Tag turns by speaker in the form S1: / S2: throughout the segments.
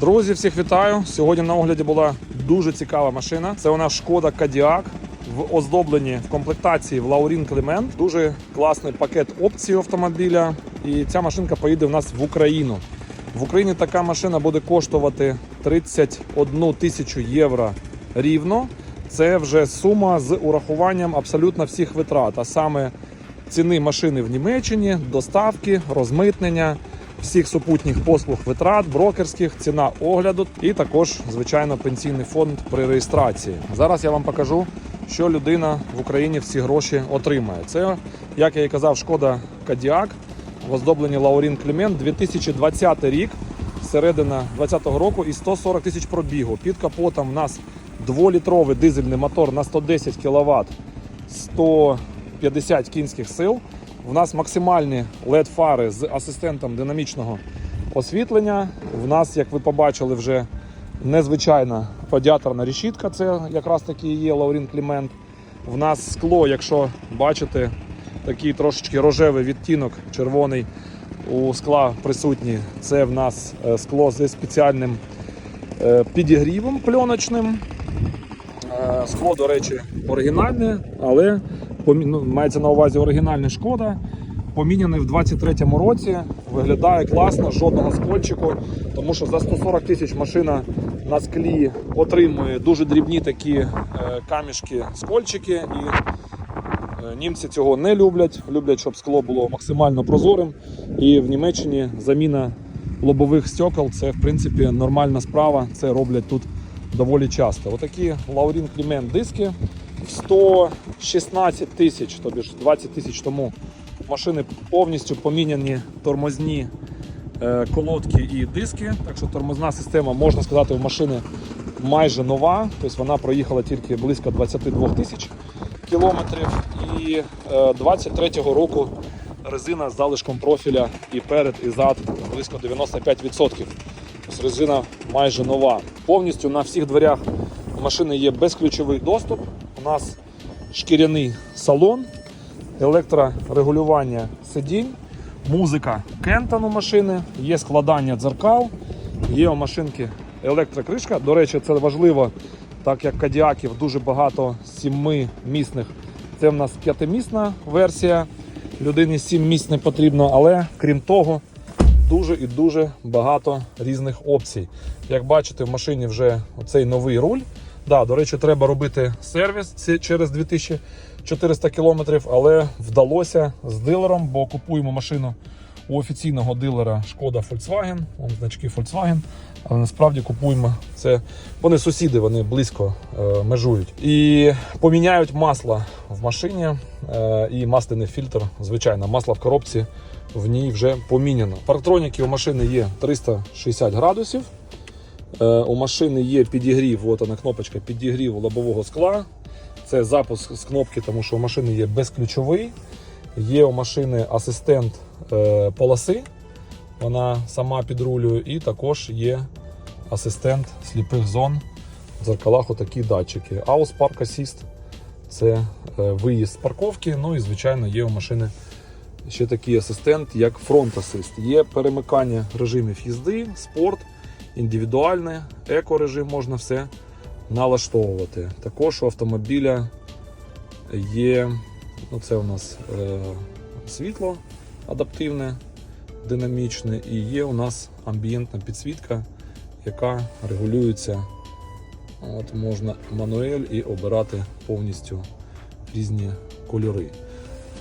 S1: Друзі, всіх вітаю! Сьогодні на огляді була дуже цікава машина. Це вона шкода Кадіак в оздобленні в комплектації в Лаурін Клемент. Дуже класний пакет опцій автомобіля. І ця машинка поїде в нас в Україну. В Україні така машина буде коштувати 31 тисячу євро рівно. Це вже сума з урахуванням абсолютно всіх витрат, а саме ціни машини в Німеччині, доставки, розмитнення, всіх супутніх послуг витрат, брокерських, ціна огляду і також, звичайно, пенсійний фонд при реєстрації. Зараз я вам покажу, що людина в Україні всі гроші отримає. Це, як я і казав, шкода Кадіак в оздобленні Лаурін Клімент 2020 рік, середина 2020 року і 140 тисяч пробігу. Під капотом в нас дволітровий дизельний мотор на 110 кВт, 150 кінських сил. В нас максимальні LED-фари з асистентом динамічного освітлення. В нас, як ви побачили, вже незвичайна радіаторна решітка. Це якраз таки є Лаурін Клімент. В нас скло, якщо бачите, такий трошечки рожевий відтінок, червоний у скла присутній. Це в нас е, скло зі спеціальним е, підігрівом пленочним. Е, Скло, до речі, оригінальне, але ну, мається на увазі оригінальна шкода. Поміняний в 23-му році. Виглядає класно, жодного скольчику, тому що за 140 тисяч машина на склі отримує дуже дрібні такі е, камішки, скольчики. І е, німці цього не люблять. Люблять, щоб скло було максимально прозорим. І в Німеччині заміна лобових стекол це в принципі нормальна справа. Це роблять тут доволі часто. Отакі Лаурін Клімент диски 116 тисяч, тобі ж 20 тисяч тому машини повністю поміняні тормозні е, колодки і диски. Так що тормозна система, можна сказати, в машини майже нова. Тобто вона проїхала тільки близько 22 тисяч кілометрів. І е, 23-го року резина з залишком профіля і перед, і зад близько 95%. Тобто резина майже нова. Повністю на всіх дверях машини є безключовий доступ. У нас шкіряний салон, електрорегулювання сидінь, музика Кентон у машини, є складання дзеркал, є у машинки електрокришка. До речі, це важливо, так як кадіаків дуже багато сімимісних. Це в нас п'ятимісна версія. Людині сім місць не потрібно, але крім того, дуже і дуже багато різних опцій. Як бачите, в машині вже оцей новий руль. Да, до речі, треба робити сервіс через 2400 кілометрів, але вдалося з дилером, бо купуємо машину у офіційного дилера Шкода Volkswagen, Вон значки Volkswagen, але насправді купуємо це. Вони сусіди, вони близько е, межують. І поміняють масло в машині е, і масляний фільтр. Звичайно, масло в коробці в ній вже поміняно. Парктроніки у машини є 360 градусів. Е, У машини є підігрів, от вона кнопочка підігрів лобового скла. Це запуск з кнопки, тому що у машини є безключовий. Є у машини асистент е, полоси, вона сама підрулює, і також є асистент сліпих зон. В дзеркалах отакі датчики. Aus Park Assist це е, виїзд з парковки. Ну і звичайно є у машини ще такий асистент, як Front Assist. Є перемикання режимів їзди, спорт, індивідуальне, еко-режим можна все налаштовувати. Також у автомобіля є, ну це у нас е, світло адаптивне, динамічне, і є у нас амбієнтна підсвітка, яка регулюється. От Можна мануель і обирати повністю різні кольори.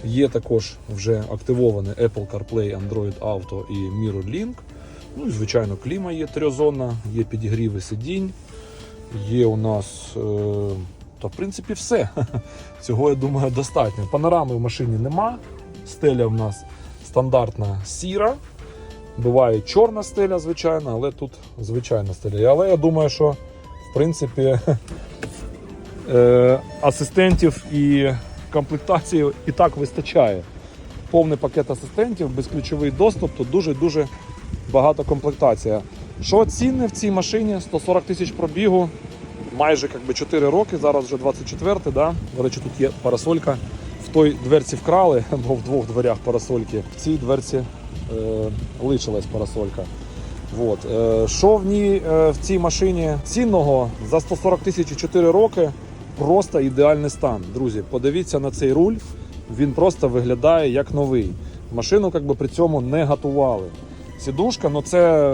S1: Є також вже активоване Apple CarPlay, Android Auto і MirrorLink. Ну і звичайно, кліма є трьохзонна, є підігріви сидінь, є у нас, е, та в принципі, все. Цього, я думаю, достатньо. Панорами в машині нема. Стеля в нас стандартна сіра. Буває чорна стеля, звичайно, але тут звичайна стеля. Але я думаю, що в принципі е, асистентів і комплектації і так вистачає. Повний пакет асистентів, безключовий доступ, тут дуже-дуже багато комплектація. Що цінне в цій машині? 140 тисяч пробігу, майже як би, 4 роки, зараз вже 24 да? До речі, тут є парасолька. В той дверці вкрали, бо в двох дверях парасольки. В цій дверці е, лишилась парасолька. От. Е, Що в ній е, в цій машині цінного за 140 тисяч і 4 роки просто ідеальний стан. Друзі, подивіться на цей руль. Він просто виглядає як новий. Машину як би, при цьому не готували. Сідушка, ну це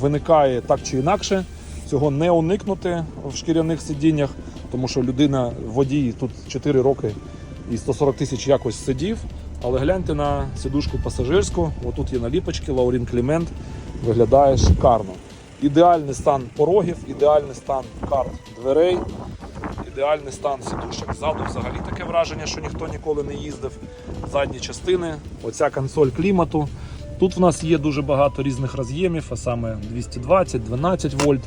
S1: виникає так чи інакше. Цього не уникнути в шкіряних сидіннях, тому що людина водій тут 4 роки і 140 тисяч якось сидів. Але гляньте на сідушку пасажирську. Отут є наліпочки, Лаурін Клімент виглядає шикарно. Ідеальний стан порогів, ідеальний стан карт дверей, ідеальний стан сідушок. Ззаду взагалі таке враження, що ніхто ніколи не їздив. Задні частини, оця консоль клімату. Тут в нас є дуже багато різних роз'ємів, а саме 220, 12 вольт.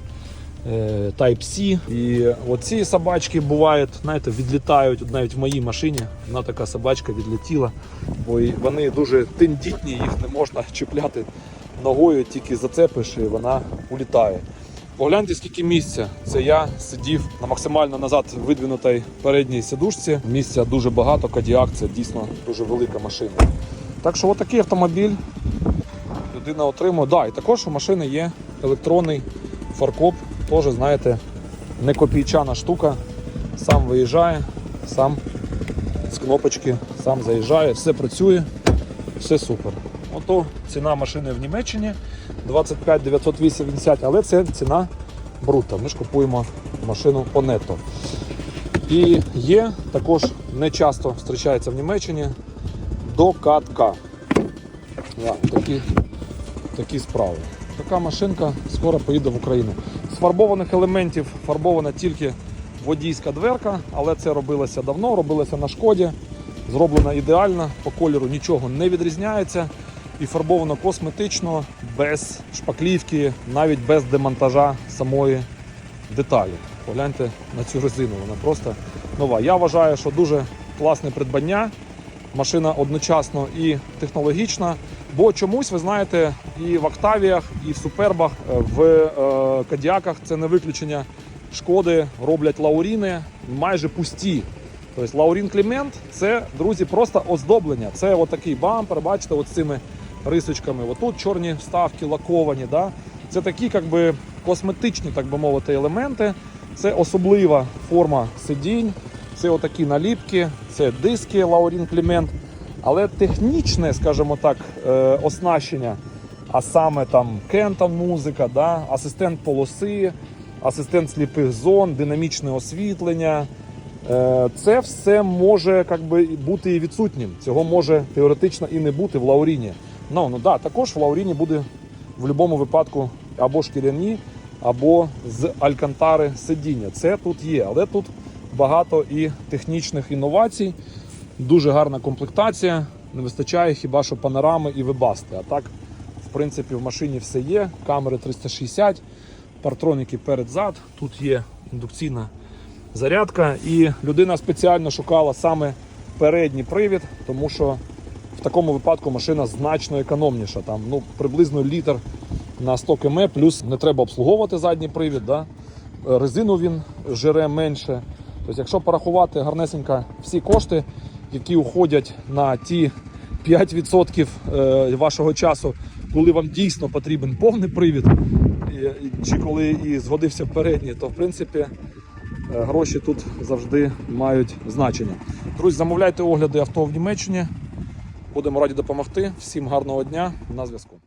S1: е, Type-C. І оці собачки бувають, знаєте, відлітають навіть в моїй машині. Одна така собачка відлетіла, бо вони дуже тендітні, їх не можна чіпляти ногою, тільки зацепиш і вона улітає. Погляньте, скільки місця. Це я сидів на максимально назад видвинутій передній сидушці. Місця дуже багато, Кадіак це дійсно дуже велика машина. Так що отакий автомобіль людина отримує. Да, і також у машини є електронний фаркоп. Теж, знаєте, не копійчана штука. Сам виїжджає, сам з кнопочки, сам заїжджає, все працює, все супер. Ото ціна машини в Німеччині 25 980, але це ціна брута. Ми ж купуємо машину по нетто. І є також не часто зустрічається в Німеччині докатка. Да, такі, такі справи. Така машинка скоро поїде в Україну. З фарбованих елементів фарбована тільки водійська дверка, але це робилося давно, робилося на шкоді. Зроблено ідеально, по кольору нічого не відрізняється. І фарбовано косметично, без шпаклівки, навіть без демонтажа самої деталі. Погляньте на цю резину, вона просто нова. Я вважаю, що дуже класне придбання. Машина одночасно і технологічна. Бо чомусь, ви знаєте, і в Октавіях, і в Супербах, е, в е, Кадіаках це не виключення. Шкоди роблять лауріни майже пусті. Тобто Лаурін Клімент це, друзі, просто оздоблення. Це отакий бампер, бачите, от з цими рисочками. Отут чорні вставки лаковані. Да? Це такі як би, косметичні, так би мовити, елементи. Це особлива форма сидінь, це отакі наліпки, це диски Лаурін Клімент. Але технічне, скажімо так, е, оснащення, а саме там кента музика, да? асистент полоси, асистент сліпих зон, динамічне освітлення. Е, Це все може как би, бути і відсутнім. Цього може теоретично і не бути в Лауріні. Ну, ну да, також в Лауріні буде в будь-якому випадку або шкіряні, або з алькантари сидіння. Це тут є, але тут багато і технічних інновацій, дуже гарна комплектація. Не вистачає хіба що панорами і вебасти. А так, в принципі, в машині все є. Камери 360, партроніки перед-зад. Тут є індукційна зарядка, і людина спеціально шукала саме передній привід, тому що в такому випадку машина значно економніша. Там ну, приблизно літр на 100 км, плюс не треба обслуговувати задній привід. Да? Резину він жере менше. Тобто, якщо порахувати гарнесенько всі кошти, які уходять на ті 5% е, вашого часу, коли вам дійсно потрібен повний привід, чи коли і згодився передній, то в принципі е, гроші тут завжди мають значення. Друзі, замовляйте огляди авто в Німеччині. Будемо раді допомогти. Всім гарного дня на зв'язку.